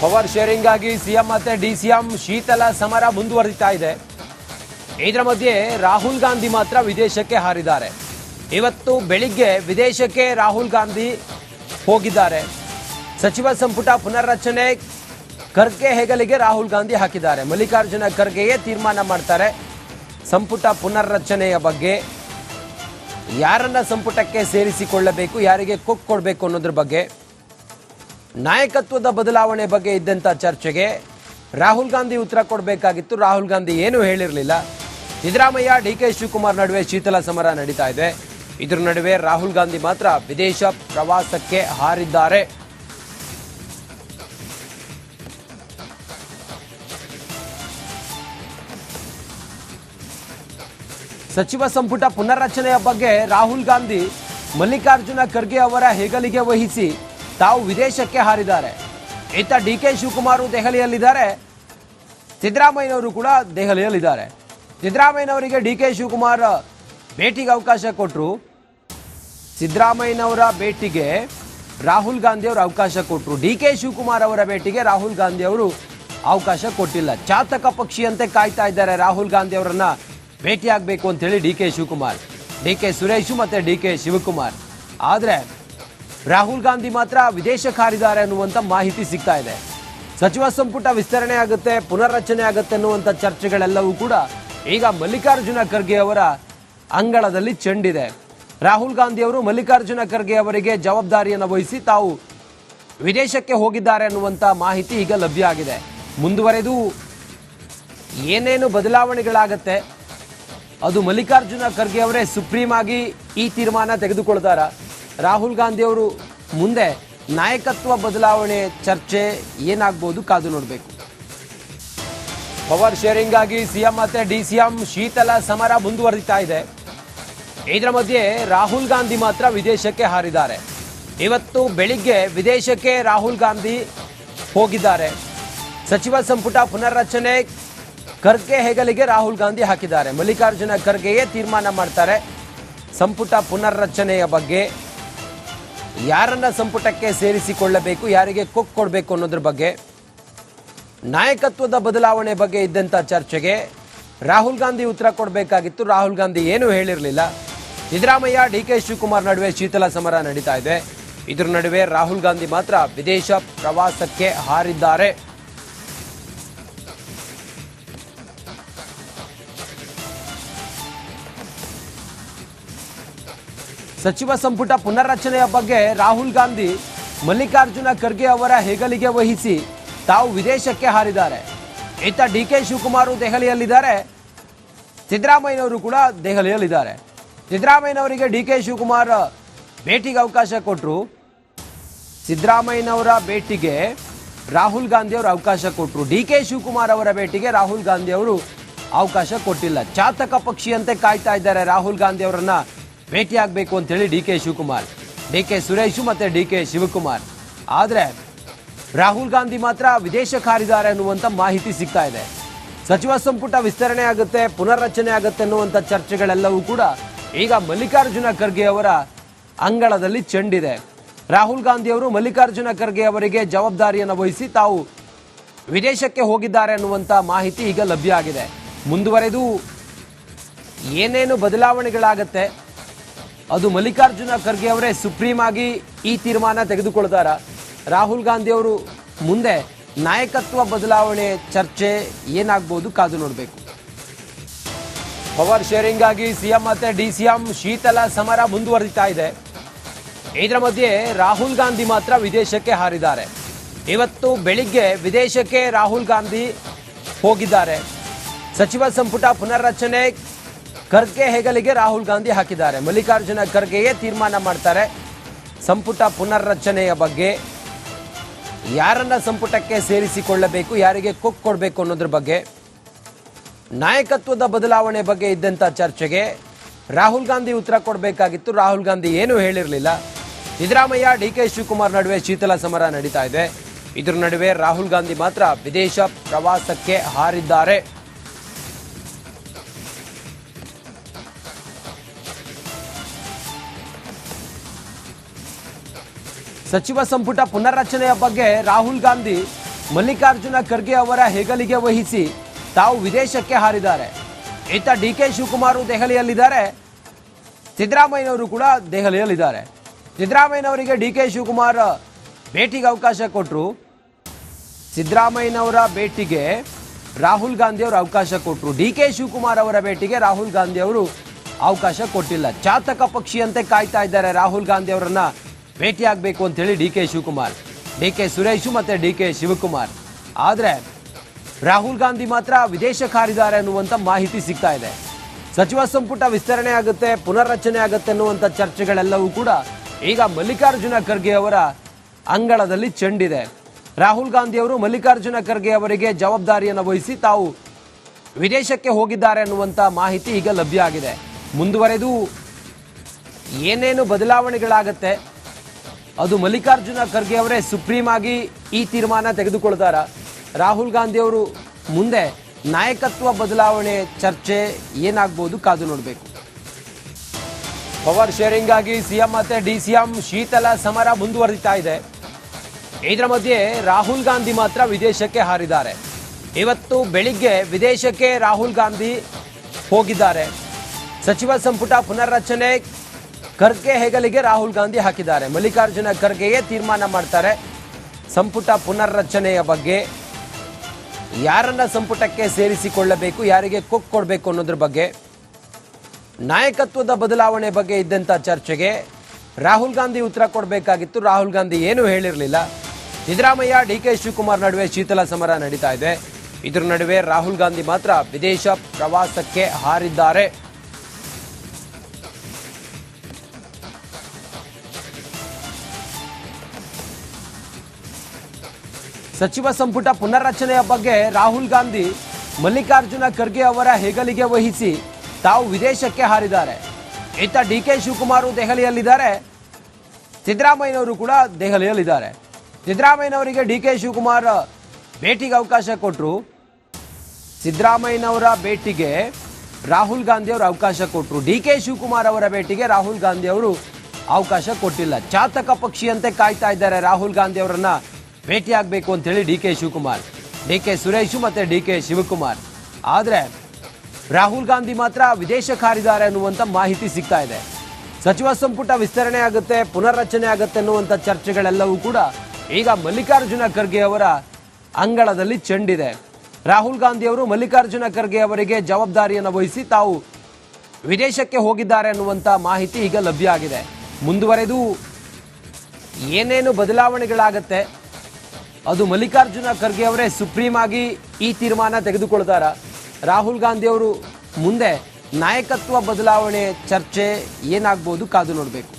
Power sharing ಆಗಿ CM ಮತ್ತೆ DCM ಶೀತಲ ಸಮರ ಮುಂದುವರಿತಾ ಇದೆ. ಇದರ ಮಧ್ಯೆ ರಾಹುಲ್ ಗಾಂಧಿ ಮಾತ್ರ ವಿದೇಶಕ್ಕೆ ಹಾರಿದ್ದಾರೆ. ಇವತ್ತು ಬೆಳಿಗ್ಗೆ ವಿದೇಶಕ್ಕೆ ರಾಹುಲ್ ಗಾಂಧಿ ಹೋಗಿದ್ದಾರೆ. ಸಚಿವ ಸಂಪುಟ ಪುನರ್ರಚನೆ ಖರ್ಗೆ ಹೆಗಲಿಗೆ ರಾಹುಲ್ ಗಾಂಧಿ ಹಾಕಿದ್ದಾರೆ. ಮಲ್ಲಿಕಾರ್ಜುನ ಖರ್ಗೆಯೇ ತೀರ್ಮಾನ ಮಾಡ್ತಾರೆ ಸಂಪುಟ ಪುನರ್ರಚನೆಯ ಬಗ್ಗೆ. ಯಾರನ್ನ ಸಂಪುಟಕ್ಕೆ ಸೇರಿಸಿಕೊಳ್ಳಬೇಕು, ಯಾರಿಗೆ ಕೊಕ್ ಕೊಡಬೇಕು ಅನ್ನೋದ್ರ ಬಗ್ಗೆ. ನಾಯಕತ್ವದ ಬದಲಾವಣೆ ಬಗ್ಗೆ ಇದ್ದಂಥ ಚರ್ಚೆಗೆ ರಾಹುಲ್ ಗಾಂಧಿ ಉತ್ತರ ಕೊಡಬೇಕಾಗಿತ್ತು. ರಾಹುಲ್ ಗಾಂಧಿ ಏನೂ ಹೇಳಿರಲಿಲ್ಲ. ಸಿದ್ದರಾಮಯ್ಯ, ಡಿ ಕೆ ಶಿವಕುಮಾರ್ ನಡುವೆ ಶೀತಲ ಸಮರ ನಡೀತಾ ಇದೆ. ಇದರ ನಡುವೆ ರಾಹುಲ್ ಗಾಂಧಿ ಮಾತ್ರ ವಿದೇಶ ಪ್ರವಾಸಕ್ಕೆ ಹಾರಿದ್ದಾರೆ. ಸಚಿವ ಸಂಪುಟ ಪುನರ್ರಚನೆಯ ಬಗ್ಗೆ ರಾಹುಲ್ ಗಾಂಧಿ ಮಲ್ಲಿಕಾರ್ಜುನ ಖರ್ಗೆ ಅವರ ಹೆಗಲಿಗೆ ವಹಿಸಿ ತಾವು ವಿದೇಶಕ್ಕೆ ಹಾರಿದ್ದಾರೆ. ಇತ್ತ ಡಿ ಕೆ ಶಿವಕುಮಾರ್ ದೆಹಲಿಯಲ್ಲಿದ್ದಾರೆ. ಸಿದ್ದರಾಮಯ್ಯನವರು ಕೂಡ ದೆಹಲಿಯಲ್ಲಿದ್ದಾರೆ. ಸಿದ್ದರಾಮಯ್ಯನವರಿಗೆ ಡಿ ಕೆ ಶಿವಕುಮಾರ್ ಭೇಟಿಗೆ ಅವಕಾಶ ಕೊಟ್ಟರು ಸಿದ್ದರಾಮಯ್ಯನವರ ಭೇಟಿಗೆ ರಾಹುಲ್ ಗಾಂಧಿ ಅವರು ಅವಕಾಶ ಕೊಟ್ಟರು ಡಿ ಕೆ ಶಿವಕುಮಾರ್ ಅವರ ಭೇಟಿಗೆ ರಾಹುಲ್ ಗಾಂಧಿ ಅವರು ಅವಕಾಶ ಕೊಟ್ಟಿಲ್ಲ. ಚಾತಕ ಪಕ್ಷಿಯಂತೆ ಕಾಯ್ತಾ ಇದ್ದಾರೆ ರಾಹುಲ್ ಗಾಂಧಿ ಅವರನ್ನ ಭೇಟಿಯಾಗಬೇಕು ಅಂತೇಳಿ D K Shivakumar. D K Suresh ಮತ್ತು ಡಿ ಕೆ ಶಿವಕುಮಾರ್. ಆದರೆ ರಾಹುಲ್ ಗಾಂಧಿ ಮಾತ್ರ ವಿದೇಶ ಕಾರಿದ್ದಾರೆ ಅನ್ನುವಂಥ ಮಾಹಿತಿ ಸಿಗ್ತಾ ಇದೆ. ಸಚಿವ ಸಂಪುಟ ವಿಸ್ತರಣೆ ಆಗುತ್ತೆ, ಪುನರ್ರಚನೆ ಆಗುತ್ತೆ ಅನ್ನುವಂಥ ಚರ್ಚೆಗಳೆಲ್ಲವೂ ಕೂಡ ಈಗ ಮಲ್ಲಿಕಾರ್ಜುನ ಖರ್ಗೆ ಅವರ ಅಂಗಳದಲ್ಲಿ ಚೆಂಡಿದೆ. ರಾಹುಲ್ ಗಾಂಧಿ ಅವರು ಮಲ್ಲಿಕಾರ್ಜುನ ಖರ್ಗೆ ಅವರಿಗೆ ಜವಾಬ್ದಾರಿಯನ್ನು ವಹಿಸಿ ತಾವು ವಿದೇಶಕ್ಕೆ ಹೋಗಿದ್ದಾರೆ ಅನ್ನುವಂಥ ಮಾಹಿತಿ ಈಗ ಲಭ್ಯ ಆಗಿದೆ. ಮುಂದುವರೆದು ಏನೇನು ಬದಲಾವಣೆಗಳಾಗತ್ತೆ, ಅದು ಮಲ್ಲಿಕಾರ್ಜುನ ಖರ್ಗೆ ಅವರೇ ಸುಪ್ರೀಂ ಆಗಿ ಈ ತೀರ್ಮಾನ ತೆಗೆದುಕೊಳ್ತಾರ? ರಾಹುಲ್ ಗಾಂಧಿ ಅವರು ಮುಂದೆ ನಾಯಕತ್ವ ಬದಲಾವಣೆ ಚರ್ಚೆ ಏನಾಗ್ಬೋದು ಕಾದು ನೋಡಬೇಕು. ಪವರ್ ಶೇರಿಂಗ್ ಆಗಿ ಸಿಎಂ ಮತ್ತೆ ಡಿಸಿಎಂ ಶೀತಲ ಸಮರ ಮುಂದುವರಿತಾ ಇದೆ. ಇದರ ಮಧ್ಯೆ ರಾಹುಲ್ ಗಾಂಧಿ ಮಾತ್ರ ವಿದೇಶಕ್ಕೆ ಹಾರಿದ್ದಾರೆ. ಇವತ್ತು ಬೆಳಿಗ್ಗೆ ವಿದೇಶಕ್ಕೆ ರಾಹುಲ್ ಗಾಂಧಿ ಹೋಗಿದ್ದಾರೆ. ಸಚಿವ ಸಂಪುಟ ಪುನರ್ರಚನೆ ಖರ್ಗೆ ಹೆಗಲಿಗೆ ರಾಹುಲ್ ಗಾಂಧಿ ಹಾಕಿದ್ದಾರೆ. ಮಲ್ಲಿಕಾರ್ಜುನ ಖರ್ಗೆಯೇ ತೀರ್ಮಾನ ಮಾಡ್ತಾರೆ. ಸಂಪುಟ ಪುನರ್ರಚನೆಯ ಬಗ್ಗೆ ಯಾರನ್ನ ಸಂಪುಟಕ್ಕೆ ಸೇರಿಸಿಕೊಳ್ಳಬೇಕು, ಯಾರಿಗೆ ಕೊಕ್ ಕೊಡಬೇಕು ಅನ್ನೋದ್ರ ಬಗ್ಗೆ, ನಾಯಕತ್ವದ ಬದಲಾವಣೆ ಬಗ್ಗೆ ಇದ್ದಂಥ ಚರ್ಚೆಗೆ ರಾಹುಲ್ ಗಾಂಧಿ ಉತ್ತರ ಕೊಡಬೇಕಾಗಿತ್ತು. ರಾಹುಲ್ ಗಾಂಧಿ ಏನೂ ಹೇಳಿರಲಿಲ್ಲ. ಸಿದ್ದರಾಮಯ್ಯ, ಡಿ ಕೆ ಶಿವಕುಮಾರ್ ನಡುವೆ ಶೀತಲ ಸಮರ ನಡೀತಾ ಇದೆ. ಇದರ ನಡುವೆ ರಾಹುಲ್ ಗಾಂಧಿ ಮಾತ್ರ ವಿದೇಶ ಪ್ರವಾಸಕ್ಕೆ ಹಾರಿದ್ದಾರೆ. ಸಚಿವ ಸಂಪುಟ ಪುನರ್ರಚನೆಯ ಬಗ್ಗೆ ರಾಹುಲ್ ಗಾಂಧಿ ಮಲ್ಲಿಕಾರ್ಜುನ ಖರ್ಗೆ ಅವರ ಹೆಗಲಿಗೆ ವಹಿಸಿ ತಾವು ವಿದೇಶಕ್ಕೆ ಹಾರಿದ್ದಾರೆ. ಈತ ಡಿ ಕೆ ಶಿವಕುಮಾರ್ ದೆಹಲಿಯಲ್ಲಿದ್ದಾರೆ. ಸಿದ್ದರಾಮಯ್ಯನವರು ಕೂಡ ದೆಹಲಿಯಲ್ಲಿದ್ದಾರೆ. ಸಿದ್ದರಾಮಯ್ಯನವರಿಗೆ ಡಿ ಕೆ ಶಿವಕುಮಾರ್ ಭೇಟಿಗೆ ಅವಕಾಶ ಕೊಟ್ಟರು ಸಿದ್ದರಾಮಯ್ಯನವರ ಭೇಟಿಗೆ ರಾಹುಲ್ ಗಾಂಧಿ ಅವರು ಅವಕಾಶ ಕೊಟ್ಟರು ಡಿ ಕೆ ಶಿವಕುಮಾರ್ ಅವರ ಭೇಟಿಗೆ ರಾಹುಲ್ ಗಾಂಧಿ ಅವರು ಅವಕಾಶ ಕೊಟ್ಟಿಲ್ಲ. ಚಾತಕ ಪಕ್ಷಿಯಂತೆ ಕಾಯ್ತಾ ಇದ್ದಾರೆ ರಾಹುಲ್ ಗಾಂಧಿ ಅವರನ್ನ. ಭೇಟಿಯಾಗಬೇಕು ಅಂತ ಹೇಳಿ D K Shivakumar, D K Suresh ಮತ್ತೆ ಡಿ ಕೆ ಶಿವಕುಮಾರ್. ಆದರೆ ರಾಹುಲ್ ಗಾಂಧಿ ಮಾತ್ರ ವಿದೇಶ ಕಾರಿದ್ದಾರೆ ಅನ್ನುವಂಥ ಮಾಹಿತಿ ಸಿಗ್ತಾ ಇದೆ. ಸಚಿವ ಸಂಪುಟ ವಿಸ್ತರಣೆ ಆಗುತ್ತೆ, ಪುನರ್ರಚನೆ ಆಗುತ್ತೆ ಅನ್ನುವಂಥ ಚರ್ಚೆಗಳೆಲ್ಲವೂ ಕೂಡ ಈಗ ಮಲ್ಲಿಕಾರ್ಜುನ ಖರ್ಗೆ ಅವರ ಅಂಗಳದಲ್ಲಿ ಚೆಂಡಿದೆ. ರಾಹುಲ್ ಗಾಂಧಿ ಅವರು ಮಲ್ಲಿಕಾರ್ಜುನ ಖರ್ಗೆ ಅವರಿಗೆ ಜವಾಬ್ದಾರಿಯನ್ನು ವಹಿಸಿ ತಾವು ವಿದೇಶಕ್ಕೆ ಹೋಗಿದ್ದಾರೆ ಅನ್ನುವಂಥ ಮಾಹಿತಿ ಈಗ ಲಭ್ಯ ಆಗಿದೆ. ಮುಂದುವರೆದು ಏನೇನು ಬದಲಾವಣೆಗಳಾಗತ್ತೆ ಅದು ಮಲ್ಲಿಕಾರ್ಜುನ ಖರ್ಗೆ ಅವರೇ ಸುಪ್ರೀಂ ಆಗಿ ಈ ತೀರ್ಮಾನ ತೆಗೆದುಕೊಳ್ತಾರ ರಾಹುಲ್ ಗಾಂಧಿ ಅವರು ಮುಂದೆ ನಾಯಕತ್ವ ಬದಲಾವಣೆ ಚರ್ಚೆ ಏನಾಗ್ಬೋದು ಕಾದು ನೋಡಬೇಕು. ಪವರ್ ಶೇರಿಂಗ್ ಆಗಿ ಸಿಎಂ ಮತ್ತೆ ಡಿಸಿಎಂ ಶೀತಲ ಸಮರ ಮುಂದುವರಿತಾ ಇದೆ. ಇದರ ಮಧ್ಯೆ ರಾಹುಲ್ ಗಾಂಧಿ ಮಾತ್ರ ವಿದೇಶಕ್ಕೆ ಹಾರಿದ್ದಾರೆ. ಇವತ್ತು ಬೆಳಿಗ್ಗೆ ವಿದೇಶಕ್ಕೆ ರಾಹುಲ್ ಗಾಂಧಿ ಹೋಗಿದ್ದಾರೆ. ಸಚಿವ ಸಂಪುಟ ಪುನರ್ರಚನೆ ಖರ್ಗೆ ಹೆಗಲಿಗೆ ರಾಹುಲ್ ಗಾಂಧಿ ಹಾಕಿದ್ದಾರೆ. ಮಲ್ಲಿಕಾರ್ಜುನ ಖರ್ಗೆಯೇ ತೀರ್ಮಾನ ಮಾಡ್ತಾರೆ. ಸಂಪುಟ ಪುನರ್ರಚನೆಯ ಬಗ್ಗೆ ಯಾರನ್ನ ಸಂಪುಟಕ್ಕೆ ಸೇರಿಸಿಕೊಳ್ಳಬೇಕು, ಯಾರಿಗೆ ಕೊಕ್ ಕೊಡಬೇಕು ಅನ್ನೋದ್ರ ಬಗ್ಗೆ, ನಾಯಕತ್ವದ ಬದಲಾವಣೆ ಬಗ್ಗೆ ಇದ್ದಂಥ ಚರ್ಚೆಗೆ ರಾಹುಲ್ ಗಾಂಧಿ ಉತ್ತರ ಕೊಡಬೇಕಾಗಿತ್ತು. ರಾಹುಲ್ ಗಾಂಧಿ ಏನೂ ಹೇಳಿರಲಿಲ್ಲ. ಸಿದ್ದರಾಮಯ್ಯ, ಡಿ ಕೆ ಶಿವಕುಮಾರ್ ನಡುವೆ ಶೀತಲ ಸಮರ ನಡೀತಾ ಇದೆ. ಇದರ ನಡುವೆ ರಾಹುಲ್ ಗಾಂಧಿ ಮಾತ್ರ ವಿದೇಶ ಪ್ರವಾಸಕ್ಕೆ ಹಾರಿದ್ದಾರೆ. ಸಚಿವ ಸಂಪುಟ ಪುನರ್ರಚನೆಯ ಬಗ್ಗೆ ರಾಹುಲ್ ಗಾಂಧಿ ಮಲ್ಲಿಕಾರ್ಜುನ ಖರ್ಗೆ ಅವರ ಹೆಗಲಿಗೆ ವಹಿಸಿ ತಾವು ವಿದೇಶಕ್ಕೆ ಹಾರಿದ್ದಾರೆ. ಇತ್ತ ಡಿ ಕೆ ಶಿವಕುಮಾರ್ ದೆಹಲಿಯಲ್ಲಿದ್ದಾರೆ. ಸಿದ್ದರಾಮಯ್ಯನವರು ಕೂಡ ದೆಹಲಿಯಲ್ಲಿದ್ದಾರೆ. ಸಿದ್ದರಾಮಯ್ಯನವರಿಗೆ ಡಿ ಕೆ ಶಿವಕುಮಾರ್ ಭೇಟಿಗೆ ಅವಕಾಶ ಕೊಟ್ಟರು ಸಿದ್ದರಾಮಯ್ಯನವರ ಭೇಟಿಗೆ ರಾಹುಲ್ ಗಾಂಧಿ ಅವರು ಅವಕಾಶ ಕೊಟ್ಟರು ಡಿ ಕೆ ಶಿವಕುಮಾರ್ ಅವರ ಭೇಟಿಗೆ ರಾಹುಲ್ ಗಾಂಧಿ ಅವರು ಅವಕಾಶ ಕೊಟ್ಟಿಲ್ಲ. ಚಾತಕ ಪಕ್ಷಿಯಂತೆ ಕಾಯ್ತಾ ಇದ್ದಾರೆ ರಾಹುಲ್ ಗಾಂಧಿ ಅವರನ್ನ. ಭೇಟಿಯಾಗಬೇಕು ಅಂತೇಳಿ D K Shivakumar, D K Suresh ಮತ್ತು ಡಿ ಕೆ ಶಿವಕುಮಾರ್. ಆದರೆ ರಾಹುಲ್ ಗಾಂಧಿ ಮಾತ್ರ ವಿದೇಶ ಕಾರಿದ್ದಾರೆ ಅನ್ನುವಂಥ ಮಾಹಿತಿ ಸಿಗ್ತಾ ಇದೆ. ಸಚಿವ ಸಂಪುಟ ವಿಸ್ತರಣೆ ಆಗುತ್ತೆ, ಪುನರ್ರಚನೆ ಆಗುತ್ತೆ ಅನ್ನುವಂಥ ಚರ್ಚೆಗಳೆಲ್ಲವೂ ಕೂಡ ಈಗ ಮಲ್ಲಿಕಾರ್ಜುನ ಖರ್ಗೆ ಅವರ ಅಂಗಳದಲ್ಲಿ ಚೆಂಡಿದೆ. ರಾಹುಲ್ ಗಾಂಧಿ ಅವರು ಮಲ್ಲಿಕಾರ್ಜುನ ಖರ್ಗೆ ಅವರಿಗೆ ಜವಾಬ್ದಾರಿಯನ್ನು ವಹಿಸಿ ತಾವು ವಿದೇಶಕ್ಕೆ ಹೋಗಿದ್ದಾರೆ ಅನ್ನುವಂಥ ಮಾಹಿತಿ ಈಗ ಲಭ್ಯ ಆಗಿದೆ. ಮುಂದುವರೆದು ಏನೇನು ಬದಲಾವಣೆಗಳಾಗತ್ತೆ ಅದು ಮಲ್ಲಿಕಾರ್ಜುನ ಖರ್ಗೆ ಅವರೇ ಸುಪ್ರೀಂ ಆಗಿ ಈ ತೀರ್ಮಾನ ತೆಗೆದುಕೊಳ್ತಾರ ರಾಹುಲ್ ಗಾಂಧಿ ಅವರು ಮುಂದೆ ನಾಯಕತ್ವ ಬದಲಾವಣೆ ಚರ್ಚೆ ಏನಾಗ್ಬೋದು ಕಾದು ನೋಡಬೇಕು. ಪವರ್ ಶೇರಿಂಗ್ ಆಗಿ ಸಿಎಂ ಮತ್ತೆ ಡಿ ಸಿಎಂ ಶೀತಲ ಸಮರ ಮುಂದುವರಿತಾ ಇದೆ. ಇದರ ಮಧ್ಯೆ ರಾಹುಲ್ ಗಾಂಧಿ ಮಾತ್ರ ವಿದೇಶಕ್ಕೆ ಹಾರಿದ್ದಾರೆ. ಇವತ್ತು ಬೆಳಿಗ್ಗೆ ವಿದೇಶಕ್ಕೆ ರಾಹುಲ್ ಗಾಂಧಿ ಹೋಗಿದ್ದಾರೆ. ಸಚಿವ ಸಂಪುಟ ಪುನರ್ರಚನೆ ಖರ್ಗೆ ಹೆಗಲಿಗೆ ರಾಹುಲ್ ಗಾಂಧಿ ಹಾಕಿದ್ದಾರೆ. ಮಲ್ಲಿಕಾರ್ಜುನ ಖರ್ಗೆಯೇ ತೀರ್ಮಾನ ಮಾಡ್ತಾರೆ. ಸಂಪುಟ ಪುನರ್ರಚನೆಯ ಬಗ್ಗೆ ಯಾರನ್ನ ಸಂಪುಟಕ್ಕೆ ಸೇರಿಸಿಕೊಳ್ಳಬೇಕು, ಯಾರಿಗೆ ಕೊಕ್ ಕೊಡಬೇಕು ಅನ್ನೋದ್ರ ಬಗ್ಗೆ, ನಾಯಕತ್ವದ ಬದಲಾವಣೆ ಬಗ್ಗೆ ಇದ್ದಂಥ ಚರ್ಚೆಗೆ ರಾಹುಲ್ ಗಾಂಧಿ ಉತ್ತರ ಕೊಡಬೇಕಾಗಿತ್ತು. ರಾಹುಲ್ ಗಾಂಧಿ ಏನೂ ಹೇಳಿರಲಿಲ್ಲ. ಸಿದ್ದರಾಮಯ್ಯ, ಡಿ ಕೆ ಶಿವಕುಮಾರ್ ನಡುವೆ ಶೀತಲ ಸಮರ ನಡೀತಾ ಇದೆ. ಇದರ ನಡುವೆ ರಾಹುಲ್ ಗಾಂಧಿ ಮಾತ್ರ ವಿದೇಶ ಪ್ರವಾಸಕ್ಕೆ ಹಾರಿದ್ದಾರೆ. ಸಚಿವ ಸಂಪುಟ ಪುನರ್ರಚನೆಯ ಬಗ್ಗೆ ರಾಹುಲ್ ಗಾಂಧಿ ಮಲ್ಲಿಕಾರ್ಜುನ ಖರ್ಗೆ ಅವರ ಹೆಗಲಿಗೆ ವಹಿಸಿ ತಾವು ವಿದೇಶಕ್ಕೆ ಹಾರಿದ್ದಾರೆ. ಇತ್ತ ಡಿ ಕೆ ಶಿವಕುಮಾರ್ ದೆಹಲಿಯಲ್ಲಿದ್ದಾರೆ. ಸಿದ್ದರಾಮಯ್ಯನವರು ಕೂಡ ದೆಹಲಿಯಲ್ಲಿದ್ದಾರೆ. ಸಿದ್ದರಾಮಯ್ಯನವರಿಗೆ ಡಿ ಕೆ ಶಿವಕುಮಾರ್ ಭೇಟಿಗೆ ಅವಕಾಶ ಕೊಟ್ಟರು ಸಿದ್ದರಾಮಯ್ಯನವರ ಭೇಟಿಗೆ ರಾಹುಲ್ ಗಾಂಧಿ ಅವರು ಅವಕಾಶ ಕೊಟ್ಟರು ಡಿ ಕೆ ಶಿವಕುಮಾರ್ ಅವರ ಭೇಟಿಗೆ ರಾಹುಲ್ ಗಾಂಧಿ ಅವರು ಅವಕಾಶ ಕೊಟ್ಟಿಲ್ಲ. ಚಾತಕ ಪಕ್ಷಿಯಂತೆ ಕಾಯ್ತಾ ಇದ್ದಾರೆ ರಾಹುಲ್ ಗಾಂಧಿ ಅವರನ್ನ. ಭೇಟಿಯಾಗಬೇಕು ಅಂತೇಳಿ D K Shivakumar, D K Suresh ಮತ್ತು ಡಿ ಕೆ ಶಿವಕುಮಾರ್. ಆದರೆ ರಾಹುಲ್ ಗಾಂಧಿ ಮಾತ್ರ ವಿದೇಶ ಕಾರಿದ್ದಾರೆ ಅನ್ನುವಂಥ ಮಾಹಿತಿ ಸಿಗ್ತಾ ಇದೆ. ಸಚಿವ ಸಂಪುಟ ವಿಸ್ತರಣೆ ಆಗುತ್ತೆ, ಪುನರ್ರಚನೆ ಆಗುತ್ತೆ ಅನ್ನುವಂಥ ಚರ್ಚೆಗಳೆಲ್ಲವೂ ಕೂಡ ಈಗ ಮಲ್ಲಿಕಾರ್ಜುನ ಖರ್ಗೆ ಅವರ ಅಂಗಳದಲ್ಲಿ ಚೆಂಡಿದೆ. ರಾಹುಲ್ ಗಾಂಧಿ ಅವರು ಮಲ್ಲಿಕಾರ್ಜುನ ಖರ್ಗೆ ಅವರಿಗೆ ಜವಾಬ್ದಾರಿಯನ್ನು ವಹಿಸಿ ತಾವು ವಿದೇಶಕ್ಕೆ ಹೋಗಿದ್ದಾರೆ ಅನ್ನುವಂಥ ಮಾಹಿತಿ ಈಗ ಲಭ್ಯ ಆಗಿದೆ. ಮುಂದುವರೆದು ಏನೇನು ಬದಲಾವಣೆಗಳಾಗತ್ತೆ ಅದು ಮಲ್ಲಿಕಾರ್ಜುನ ಖರ್ಗೆ ಅವರೇ ಸುಪ್ರೀಂ ಆಗಿ ಈ ತೀರ್ಮಾನ ತೆಗೆದುಕೊಳ್ತಾರ. ರಾಹುಲ್ ಗಾಂಧಿ ಅವರು ಮುಂದೆ ನಾಯಕತ್ವ ಬದಲಾವಣೆ ಚರ್ಚೆ ಏನಾಗ್ಬೋದು ಕಾದು ನೋಡಬೇಕು.